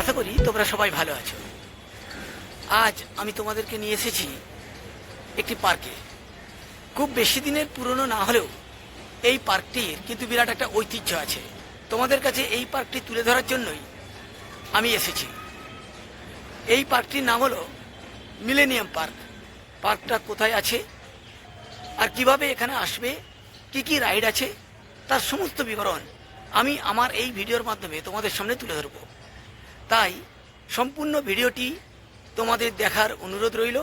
আশা করি তোমরা সবাই ভালো আছো। আজ আমি তোমাদেরকে নিয়ে এসেছি একটি পার্কে। খুব বেশি দিনের পুরনো না হলেও এই পার্কটির কিন্তু বিরাট একটা ঐতিহ্য আছে। তোমাদের কাছে এই পার্কটি তুলে ধরার জন্যই আমি এসেছি। এই পার্কটির নাম হলো মিলেনিয়াম পার্ক। পার্কটা কোথায় আছে? আর কীভাবে এখানে আসবে? কি কি রাইড আছে? তার সমস্ত বিবরণ আমি আমার এই ভিডিওর মাধ্যমে তোমাদের সামনে তুলে ধরব। তাই সম্পূর্ণ ভিডিওটি তোমাদের দেখার অনুরোধ রইল।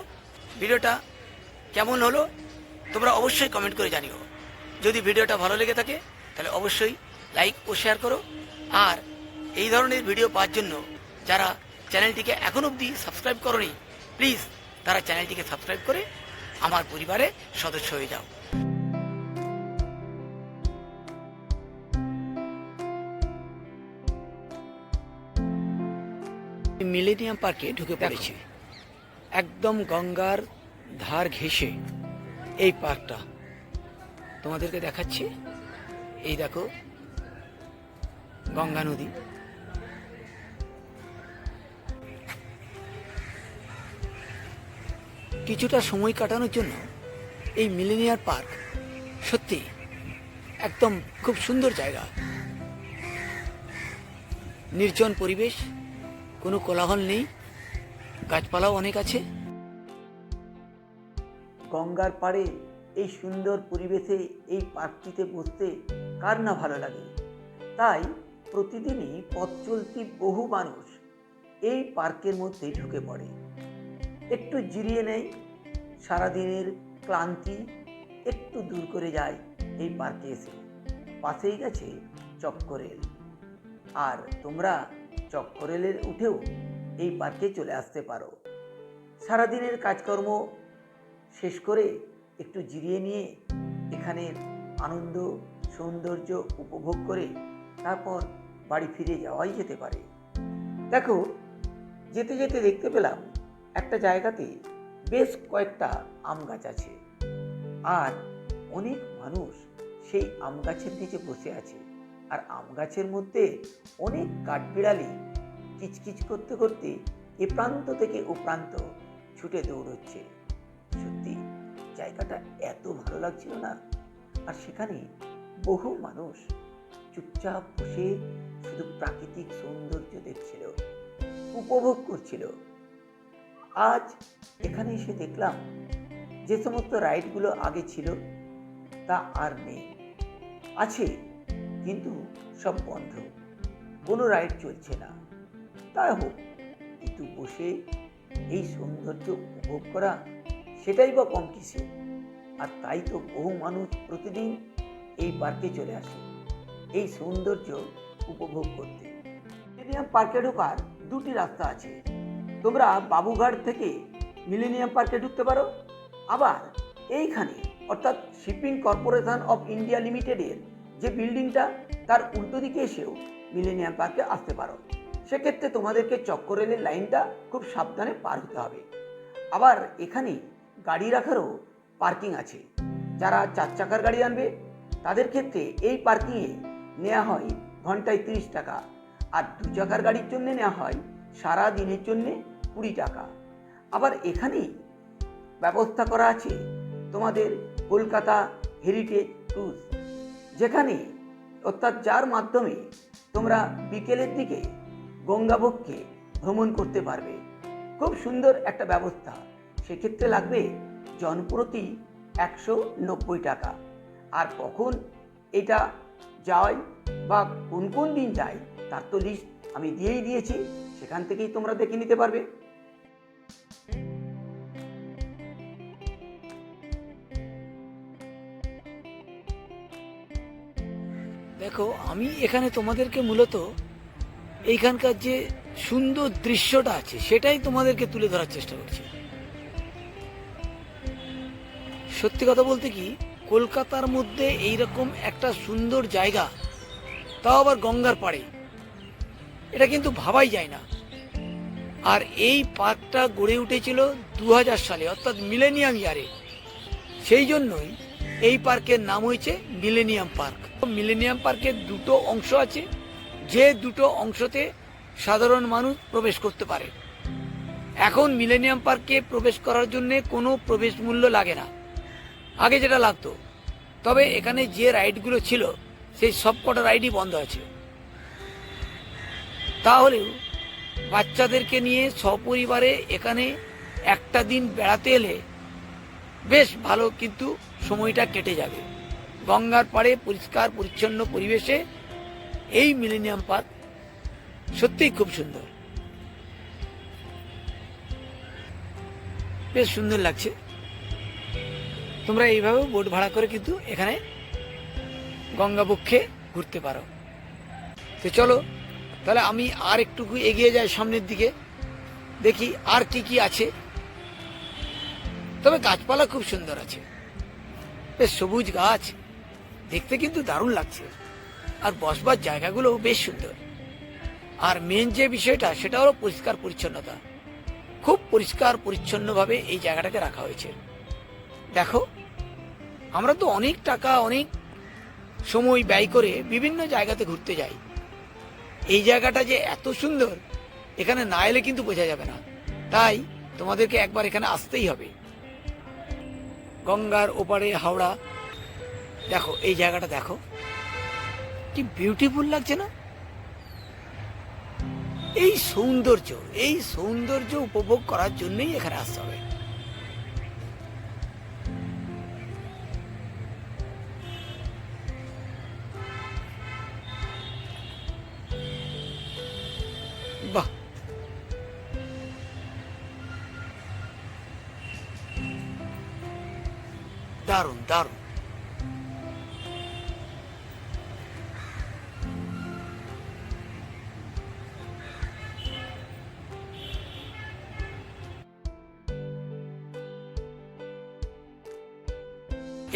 ভিডিওটা কেমন হলো তোমরা অবশ্যই কমেন্ট করে জানিও। যদি ভিডিওটা ভালো লেগে থাকে, তাহলে অবশ্যই লাইক ও শেয়ার করো। আর এই ধরনের ভিডিও পাওয়ার জন্য যারা চ্যানেলটিকে এখন অবধি সাবস্ক্রাইব করনি প্লিজ তারা চ্যানেলটিকে সাবস্ক্রাইব করে আমার পরিবারে সদস্য হয়ে যাও। মিলেনিয়াম পার্কে ঢুকে পড়েছি। একদম গঙ্গার ধার ঘেঁষে এই পার্কটা। তোমাদেরকে দেখাচ্ছি। এই দেখো গঙ্গা নদী। কিছুটা সময় কাটানোর জন্য এই মিলেনিয়ার পার্ক সত্যি একদম খুব সুন্দর জায়গা। নির্জন পরিবেশ কোনো কোলাহল নেই। গাছপালাও অনেক আছে। গঙ্গার পাড়ে এই সুন্দর পরিবেশে এই পার্কটিতে বসতে কার না ভালো লাগে? তাই প্রতিদিনই পথ চলতি বহু মানুষ এই পার্কের মধ্যে ঢুকে পড়ে। একটু জিরিয়ে নেয়, সারাদিনের ক্লান্তি একটু দূর করে যায় এই পার্কে এসে। পাশেই গেছে চক্করের। আর তোমরা চক্করেলের উঠেও এই পার্কে চলে আসতে পারো। সারাদিনের কাজকর্ম শেষ করে একটু জিরিয়ে নিয়ে এখানের আনন্দ, সৌন্দর্য উপভোগ করে তারপর বাড়ি ফিরে যাওয়াই যেতে পারে। দেখো, যেতে যেতে দেখতে পেলাম একটা জায়গাতে বেশ কয়েকটা আম গাছ আছে। আর অনেক মানুষ সেই আম গাছের নিচে বসে আছে। আর আম গাছের মধ্যে অনেক কাঠবিড়ালি কিচকিচ করতে করতে এ প্রান্ত থেকে ও প্রান্ত ছুটে দৌড়চ্ছে। সত্যি, জায়গাটা এত ভালো লাগছিল না? আর সেখানে বহু মানুষ চুপচাপ বসে শুধু প্রাকৃতিক সৌন্দর্য দেখছিল, উপভোগ করছিল। আজ এখানে এসে দেখলাম যে সমস্ত রাইডগুলো আগে ছিল তা আর নেই। আছে কিন্তু সব বন্ধ। কোনো রাইড চলছে না। তাই হোক কিন্তু বসে এই সৌন্দর্য উপভোগ করা, সেটাই বা কম কিসে আর তাই তো বহু মানুষ প্রতিদিন এই পার্কে চলে আসে, এই সৌন্দর্য উপভোগ করতে। মিলেনিয়াম পার্কে ঢোকার দুটি রাস্তা আছে। তোমরা বাবুঘাট থেকে মিলেনিয়াম পার্কে ঢুকতে পারো। আবার এইখানে, অর্থাৎ শিপিং কর্পোরেশন অফ ইন্ডিয়া লিমিটেডের যে বিল্ডিংটা তার উল্টো দিকে এসেও মিলেনিয়াম পার্কে আসতে পারো। সেক্ষেত্রে তোমাদেরকে চক্করেলের লাইনটা খুব সাবধানে পার হতে হবে। আবার এখানে গাড়ি রাখারও পার্কিং আছে। যারা চার চাকার গাড়ি আনবে, তাদের ক্ষেত্রে এই পার্কিংয়ে নেওয়া হয় ঘন্টায় তিরিশ টাকা। আর দু চাকার গাড়ির জন্য নেওয়া হয় সারা দিনের জন্যে কুড়ি টাকা। আবার এখানেই ব্যবস্থা করা আছে তোমাদের কলকাতা হেরিটেজ ট্যুরস যেখানে, অর্থাৎ যার মাধ্যমে তোমরা বিকেলের দিকে গঙ্গাবক্ষে ভ্রমণ করতে পারবে। খুব সুন্দর একটা ব্যবস্থা। সেক্ষেত্রে লাগবে জনপ্রতি একশো নব্বই টাকা। আর কখন এটা যায় বা কোন কোন দিন যায়, তার তো লিস্ট আমি দিয়েই দিয়েছি। সেখান থেকেই তোমরা দেখে নিতে পারবে। দেখো, আমি এখানে তোমাদেরকে মূলত এইখানকার যে সুন্দর দৃশ্যটা আছে, সেটাই তোমাদেরকে তুলে ধরার চেষ্টা করছি। সত্যি কথা বলতে কি, কলকাতার মধ্যে এইরকম একটা সুন্দর জায়গা, তাও আবার গঙ্গার পাড়ে। এটা কিন্তু ভাবাই যায় না। আর এই পার্কটা গড়ে উঠেছিল দু হাজার সালে, অর্থাৎ মিলেনিয়াম ইয়ারে। সেই জন্যই এই পার্কের নাম হয়েছে মিলেনিয়াম পার্ক। মিলেনিয়াম পার্কের দুটো অংশ আছে, যে দুটো অংশতে সাধারণ মানুষ প্রবেশ করতে পারে। এখন মিলেনিয়াম পার্কে প্রবেশ করার জন্য কোনো প্রবেশ মূল্য লাগে না। আগে যেটা লাগতো, তবে এখানে যে রাইডগুলো ছিল, সেই সবকটা রাইডই বন্ধ আছে। তাহলেও বাচ্চাদেরকে নিয়ে সপরিবারে এখানে একটা দিন বেড়াতে এলে বেশ ভালো, কিন্তু সময়টা কেটে যাবে। গঙ্গার পাড়ে পরিষ্কার, পরিচ্ছন্ন পরিবেশে এই মিলেনিয়াম পার্ক সত্যিই খুব সুন্দর। বেশ সুন্দর লাগছে। তোমরা এইভাবে বোট ভাড়া করে কিন্তু এখানে গঙ্গা বক্ষে ঘুরতে পারো। তো চলো, তাহলে আমি আর একটুকু এগিয়ে যাই সামনের দিকে, দেখি আর কি কি আছে। তবে গাছপালা খুব সুন্দর আছে। বেশ সবুজ গাছ। দেখতে কিন্তু দারুণ লাগছে। আর বসবার জায়গাগুলো বেশ সুন্দর। আর মেন যে বিষয়টা, সেটা হলো পরিষ্কার পরিচ্ছন্নতা। খুব পরিষ্কার পরিচ্ছন্নভাবে এই জায়গাটাকে রাখা হয়েছে। দেখো, আমরা তো অনেক টাকা, অনেক সময় ব্যয় করে বিভিন্ন জায়গাতে ঘুরতে যাই। এই জায়গাটা যে এত সুন্দর, এখানে না এলে কিন্তু বোঝা যাবে না। তাই তোমাদেরকে একবার এখানে আসতেই হবে। গঙ্গার ওপারে হাওড়া দেখো, এই জায়গাটা দেখো। কি বিউটিফুল লাগছে না? এই সৌন্দর্য এই সৌন্দর্য উপভোগ করার জন্যই এখানে আসতে হবে। বাহ! দারুণ দারুণ।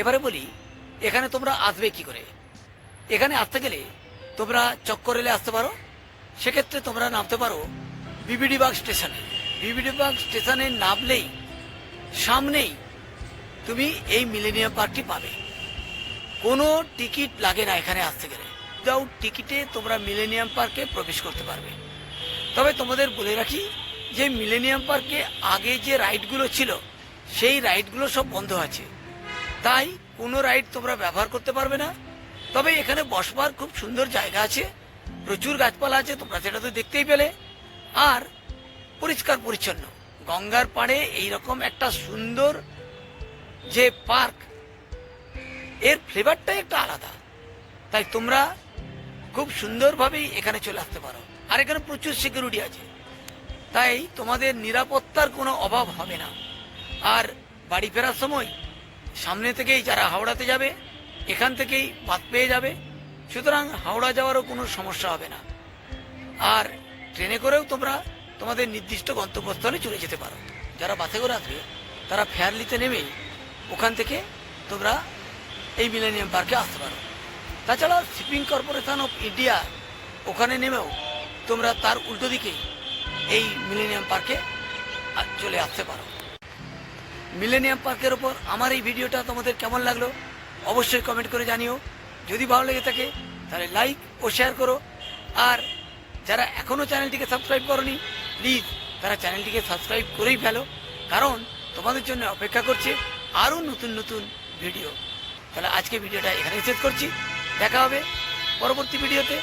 এবারে বলি, এখানে তোমরা আসবে কি করে? এখানে আসতে গেলে তোমরা চক্কর রেলে আসতে পারো। সেক্ষেত্রে তোমরা নামতে পারো বিবিডি বাগ স্টেশনে। বিবিডি বাগ স্টেশনে নামলেই সামনেই তুমি এই মিলেনিয়াম পার্কটি পাবে। কোনো টিকিট লাগে না এখানে আসতে গেলে। উইদাউট টিকিটে তোমরা মিলেনিয়াম পার্কে প্রবেশ করতে পারবে। তবে তোমাদের বলে রাখি যে মিলেনিয়াম পার্কে আগে যে রাইডগুলো ছিল, সেই রাইডগুলো সব বন্ধ আছে। তাই কোনো রাইড তোমরা ব্যবহার করতে পারবে না। তবে এখানে বসবার খুব সুন্দর জায়গা আছে। প্রচুর গাছপালা আছে, তোমরা সেটা তো দেখতেই পেলে। আর পরিষ্কার পরিচ্ছন্ন। গঙ্গার পাড়ে এইরকম একটা সুন্দর যে পার্ক, এর ফ্লেভারটাই একটা আলাদা। তাই তোমরা খুব সুন্দরভাবেই এখানে চলে আসতে পারো। আর এখানে প্রচুর সিকিউরিটি আছে। তাই তোমাদের নিরাপত্তার কোনো অভাব হবে না। আর বাড়ি ফেরার সময় সামনে থেকেই যারা হাওড়াতে যাবে, এখান থেকেই বাদ পেয়ে যাবে। সুতরাং হাওড়া যাওয়ারও কোনো সমস্যা হবে না। আর ট্রেনে করেও তোমরা তোমাদের নির্দিষ্ট গন্তব্যস্থলে চলে যেতে পারো। যারা বাসে করে আসবে, তারা ফেয়ারলিতে নেমেই ওখান থেকে তোমরা এই মিলেনিয়াম পার্কে আসতে পারো। তাছাড়া শিপিং কর্পোরেশন অফ ইন্ডিয়া ওখানে নেমেও তোমরা তার উল্টো দিকে এই মিলেনিয়াম পার্কে চলে আসতে পারো। মিলেনিয়াম পার্কের ওপর আমার এই ভিডিওটা তোমাদের কেমন লাগল অবশ্যই কমেন্ট করে জানিও। যদি ভালো লেগে থাকে, তাহলে লাইক ও শেয়ার করো। আর যারা এখনও চ্যানেলটিকে সাবস্ক্রাইব করনি প্লিজ তারা চ্যানেলটিকে সাবস্ক্রাইব করেই ফেলো। কারণ তোমাদের জন্য অপেক্ষা করছে আরও নতুন নতুন ভিডিও। তাহলে আজকে ভিডিওটা এখানেই শেষ করছি। দেখা হবে পরবর্তী ভিডিওতে।